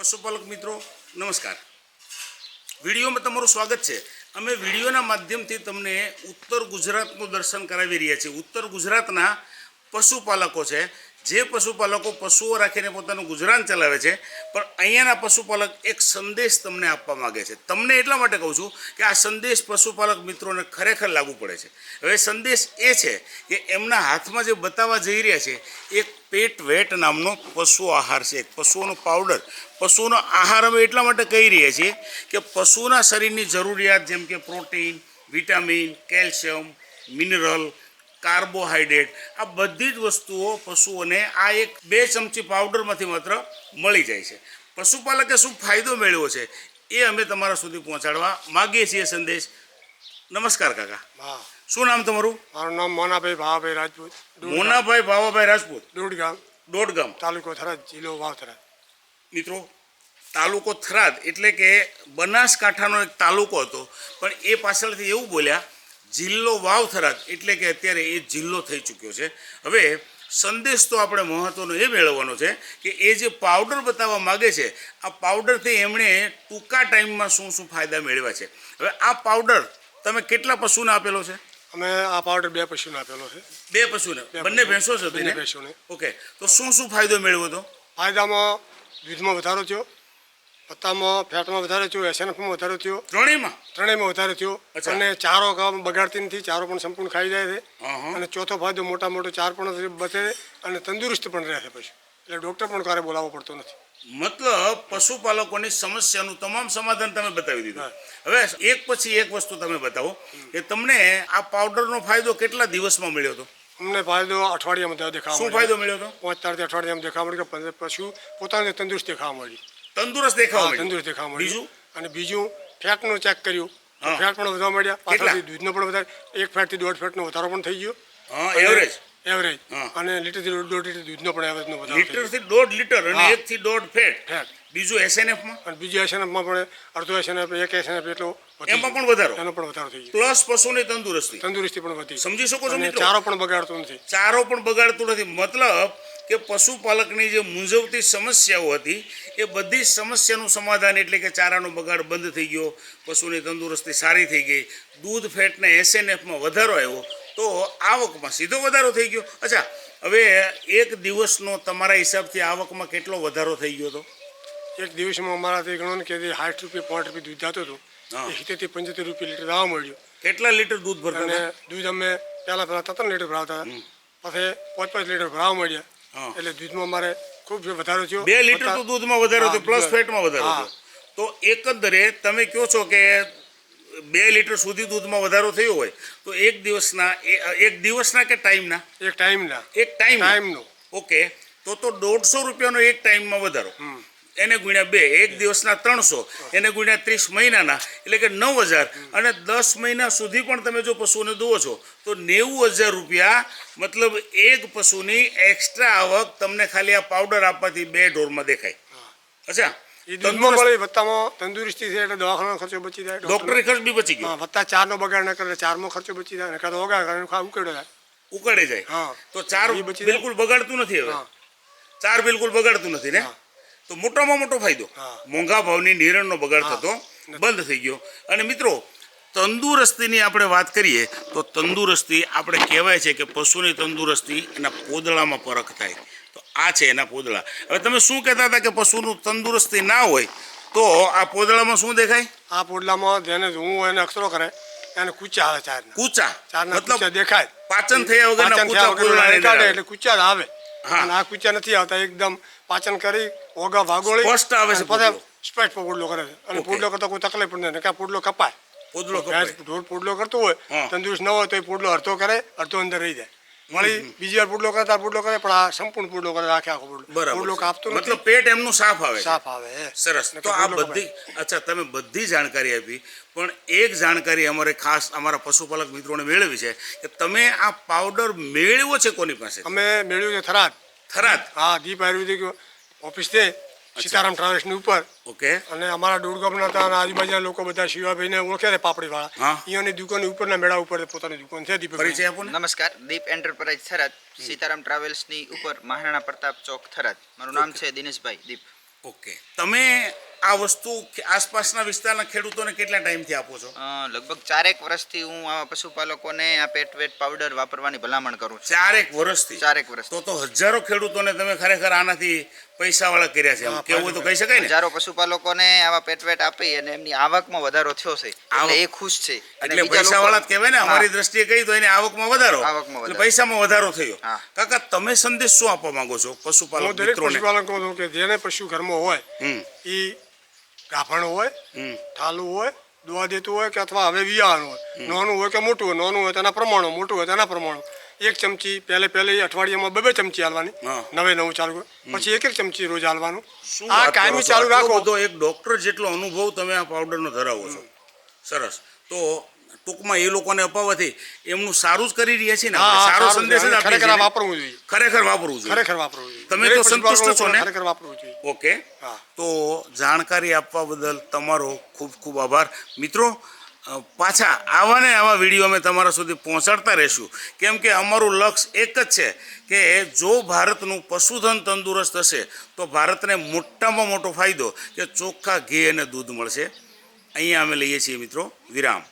પશુપાલક મિત્રો, નમસ્કાર. વિડીયોમાં તમારું સ્વાગત છે. અમે વિડીયોના માધ્યમથી તમને ઉત્તર ગુજરાતનું દર્શન કરાવી રહ્યા છીએ. ઉત્તર ગુજરાતના પશુપાલકો છે જે પશુપાલકો પશુઓ રાખીને પોતાનું ગુજરાન ચલાવે છે, પણ અહીંયાના પશુપાલક એક સંદેશ તમને આપવા માગે છે. તમને એટલા માટે કહું છું કે આ સંદેશ પશુપાલક મિત્રોને ખરેખર લાગુ પડે છે. હવે સંદેશ એ છે કે એમના હાથમાં જે બતાવવા જઈ રહ્યા છે, એક પેટ વેટ નામનો પશુ આહાર છે. પશુઓનો પાવડર પશુનો આહાર અમે એટલા માટે કહી રહ્યા છીએ કે પશુના શરીરની જરૂરિયાત જેમ કે protein, vitamin, calcium, mineral carbohydrate આ બધી જ વસ્તુઓ પશુઓને આ એક બે ચમચી પાવડરમાંથી માત્ર મળી જાય છે. પશુપાલકે શું ફાયદો મેળવ્યો છે એ અમે તમારા સુધી પહોંચાડવા માગીએ છીએ સંદેશ. નમસ્કાર કાકા. હા. શું નામ તમારું? મારું નામ મોનાભાઈ ભાવાભાઈ રાજપૂત મોનાભાઈ ભાવાભાઈ રાજપૂત? દોડગામ દોડગામ. તાલુકો થરાદ જિલ્લો વાવથરાદ મિત્રો તાલુકો થરાદ એટલે કે બનાસકાંઠાનો એક તાલુકો હતો પણ એ પાછળથી એવું બોલ્યા જિલ્લો વાવ થરાદ એટલે કે અત્યારે એ જિલ્લો થઈ ચૂક્યો છે. હવે સંદેશ તો આપણે મહત્ત્વનો એ મેળવવાનો છે કે એ જે પાવડર બતાવવા માગે છે આ પાવડરથી એમણે ટૂંકા ટાઈમમાં શું શું ફાયદા મેળવ્યા છે. હવે આ પાવડર તમે કેટલા પશુને આપેલો છે? અમે આ પાવડર બે પશુને આપેલો છે. બે પશુને? બંને. ભેંસો છે બંને ભેંસોને. ઓકે તો શું શું ફાયદો મેળવ્યો હતો? ફાયદામાં દૂધમાં વધારો થયો. પત્તામાં ફેટમાં વધારે થયો એસએનએફમાં વધારે થયો. ત્રણેયમાં? ત્રણેયમાં વધારે થયો. અને ચારો બગાડતી નથી ચારો પણ સંપૂર્ણ ખાઈ જાય છે. અને ચોથો ફાયદો મોટા મોટો ચાર પણ બચે અને તંદુરસ્ત પણ રહે છે પછી. એટલે ડૉક્ટર પણ ક્યારે બોલાવવો પડતો નથી. મતલબ પશુપાલકોની સમસ્યાનું તમામ સમાધાન તમે બતાવી દીધું. હવે એક પછી એક વસ્તુ તમે બતાવો કે તમને આ પાવડરનો ફાયદો કેટલા દિવસમાં મળ્યો હતો? અમને ફાયદો અઠવાડિયામાં દેખાવા શું ફાયદો મળ્યો હતો? પાંચ તારથી અઠવાડિયામાં દેખાવા મળ્યો કે પશુ પોતાને તંદુરસ્ત દેખાવા મળ્યું તંદુરસ્ત દેખાવા મળ્યું. તંદુરસ્ત દેખાવા મળ્યું. બીજું? અને બીજું ફેટનું ચેક કર્યું. તો ફેટ પણ વધવા મળ્યા? પાછળથી દૂધનો પણ વધારે એક ફેટથી દોઢ ફેટનો વધારો પણ થઈ ગયો. હા એવરેજ એવરેજ અને લીટરથી દોઢ લીટર દૂધનો પણ એવરેજનો વધારો થઈ લીટરથી દોઢ લીટર અને હા. એક થી દોઢ ફેટ. ફેટ. બીજું એસએનએફમાં અને બીજું એસએનએફમાં પણ અડધો એસએનએફ એક એસએનએફ એટલો એમાં પણ વધારો? એનો પણ વધારો થઈ ગયો. પ્લસ પશુની તંદુરસ્તી. તંદુરસ્તી પણ વધી સમજી શકો છો ચારો પણ બગાડતો નથી. ચારો પણ બગાડતો નથી. મતલબ કે પશુપાલકની જે મૂંઝવતી સમસ્યાઓ હતી એ બધી જ સમસ્યાનું સમાધાન એટલે કે ચારાનો બગાડ બંધ થઈ ગયો પશુની તંદુરસ્તી સારી થઈ ગઈ દૂધ ફેટને એસએનએફમાં વધારો આવ્યો તો આવકમાં સીધો વધારો થઈ ગયો. અચ્છા હવે એક દિવસનો તમારા હિસાબથી આવકમાં કેટલો વધારો થઈ ગયો હતો? એક દિવસમાં અમારાથી ગણો ને કે સાઠ રૂપિયા પાંચ રૂપિયા દૂધ જતું હતું સિત્તેરથી પંચોતેર રૂપિયા લીટર દાવા મળ્યું. કેટલા લીટર દૂધ ભરતા દૂધ અમે પહેલાં પહેલા ત્રણ લીટર ભરાવતા હતા. પછી પાંચ પાંચ લીટર ભરાવા મળ્યા. એટલે દૂધમાં અમારે ખૂબ વધારો થયો. બે લીટર તો દૂધમાં વધારો થયો પ્લસ ફેટમાં વધારો થયો. તો એકંદરે તમે કહો છો કે બે લીટર સુધી દૂધમાં વધારો થયો હોય તો એક દિવસના એક દિવસના કે ટાઈમના? એક ટાઈમના. એક ટાઈમ ટાઈમનો. ઓકે. તો તો દોઢસો રૂપિયાનો એક ટાઈમમાં વધારો. એને ગુણ્યા બે એક દિવસના ત્રણસો એને ગુણ્યા ત્રીસ મહિનાના એટલે કે નવ હજાર. અને દસ મહિના સુધી પણ તમે જો પશુઓને દોવો છો તો નેવું હજાર રૂપિયા મતલબ એક પશુની એક્સ્ટ્રા આવક તમને ખાલી આ પાવડર આપવાથી બે ઢોરમાં દેખાય. અચ્છા. તંદુરસ્તી છે એટલે દવાખાનાનો ખર્ચો બચી જાય ડોક્ટરી ખર્ચ બી બચી ગયો. વત્તા ચારનો બગાડ ન કરે ચારમાં ખર્ચો બચી જાય નકર તો ઉકેડો જાય. ઉકળે જાય. તો ચાર બિલકુલ બગાડતું નથી હવે. ચાર બિલકુલ બગાડતું નથી ને. તો મોટામાં મોટો ફાયદો. મોંઘા ભાવની નિરણનો બગાડ થતો બંધ થઈ ગયો. અને મિત્રો તંદુરસ્તીની આપણે વાત કરીએ તો તંદુરસ્તી આપણે કહેવાય છે કે પશુની તંદુરસ્તી એના પોદળામાં પરખ થાય. તો આ છે એના પોદળા. હવે તમે શું કહેતા હતા કે પશુનું તંદુરસ્તી ના હોય તો આ પોદળામાં શું દેખાય? આ પોદળામાં જેને હું એને અક્ષરો કરે એને કૂચા આવે ચાર કૂચા. ચાર મતલબ દેખાય. પાચન થયા કૂચા વગર ધરાવે. એટલે કૂચા આવે. અને આ કૂચા નથી આવતા એકદમ પાચન કરી ઓગા ભાગોળી સ્પષ્ટ આવે છે અને સ્પષ્ટ પોડલો કરે છે. અને. પોડલો કરતા કોઈ તકલીફ પણ નહીં કે પોડલો કપાય. ભેંસ કપાય. પોડલો કરતો હોય. તંદુરસ્ત ન હોય તો એ પોડલો અડધો કરે અડધો અંદર રહી જાય. વળી બીજી વાર પુડલો કરે ત્યારે પુડલો કરે પણ આ સંપૂર્ણ પુડલો કરે રાખે આખો પુડલો. બરાબર પોડલો કાપતો મતલબ પેટ એમનું સાફ આવે સાફ આવે સરસ. તો આ બધી અચ્છા તમે બધી જાણકારી આપી પણ એક જાણકારી અમારે ખાસ અમારા પશુપાલક મિત્રોને મેળવી છે કે તમે આ પાવડર મેળવ્યો છે કોની પાસે? અમે મેળવ્યો છે થરાદ. થરાદ? હા દીપ આયુર્વેદિક ઓફિસ છે. સીતારામ ટ્રાવેલ્સની ઉપર. ઓકે. અને અમારા દોડગામના હતા અને આજુબાજુના લોકો બધા શિવાભાઈને ઓળખે છે. પાપડીવાળા. અહીંયાની દુકાનની ઉપરના મેળા ઉપર પોતાની દુકાન છે પરિચય આપો નમસ્કાર દીપ એન્ટરપ્રાઇઝ થરાદ સીતારામ ટ્રાવેલ્સની ઉપર મહારાણા પ્રતાપ ચોક થરાદ. મારું નામ છે દિનેશભાઈ દીપ. ઓકે. તમે આ વસ્તુ આસપાસના વિસ્તારના ખેડૂતોને કેટલા ટાઈમથી આપો છો? લગભગ ચારેક વર્ષથી હું આ પશુપાલકોને આ પેટ વેટ પાવડર વાપરવાની ભલામણ કરું છું. ચારેક વર્ષથી? ચારેક વર્ષ તો તો હજારો ખેડૂતોને તમે ખરેખર આનાથી પૈસાવાળા કર્યા છે આમ કેવું તો કહી શકાય ને? હજારો પશુપાલકોને આવા પેટ વેટ આપી અને એમની આવકમાં વધારો થયો છે. એટલે એ ખુશ છે. એટલે પૈસાવાળા જ કહેવાય ને અમારી દ્રષ્ટિએ કહી તો એને આવકમાં વધારો. આવકમાં એટલે પૈસા પૈસામાં વધારો થયો. કાકા તમે સંદેશ શું આપવા માંગો છો પશુપાલક મિત્રોને? પશુપાલક કહું છું કે જેને પશુ ઘરમાં હોય હમ. એ ગાભણ હોય હમ. ઠાલું હોય દોવા દેતું હોય કે અથવા હવે વિયાણ હોય. નાનું હોય કે મોટું હોય નાનું હોય તેના પ્રમાણો મોટું હોય તેના પ્રમાણો. એક ચમચી પહેલે પહેલે અઠવાડિયામાં બે બે ચમચી હાલવાની. નવે નવું ચાલુ. પછી એક એક ચમચી રોજ હાલવાનું. આ કાયમી ચાલુ રાખો. તો એક ડોક્ટર જેટલો અનુભવ તમે આ પાવડરનો ધરાવો છો. સરસ. તો ટૂંકમાં એ લોકોને અપાવવાથી એમનું સારું જ કરી રહ્યા છે ને સારો સંદેશ જ. આપીએ ખરેખર? વાપરવું જોઈએ. ખરેખર વાપરવું જોઈએ. ખરેખર વાપરવું જોઈએ. તમે તો સંતુષ્ટ છો ને? ખરેખર વાપરવું જોઈએ. ઓકે. તો જાણકારી આપવા બદલ તમારો ખૂબ ખૂબ આભાર. મિત્રો પાછા આવા ને આવા વીડિયો અમે તમારા સુધી પહોંચાડતા રહીશું. કેમ કે અમારું લક્ષ્ય એક જ છે કે જો ભારતનું પશુધન તંદુરસ્ત હશે, તો ભારતને મોટામાં મોટો ફાયદો કે ચોખ્ખા ઘી અને દૂધ મળશે. અહીંયા અમે લઈએ છીએ મિત્રો વિરામ.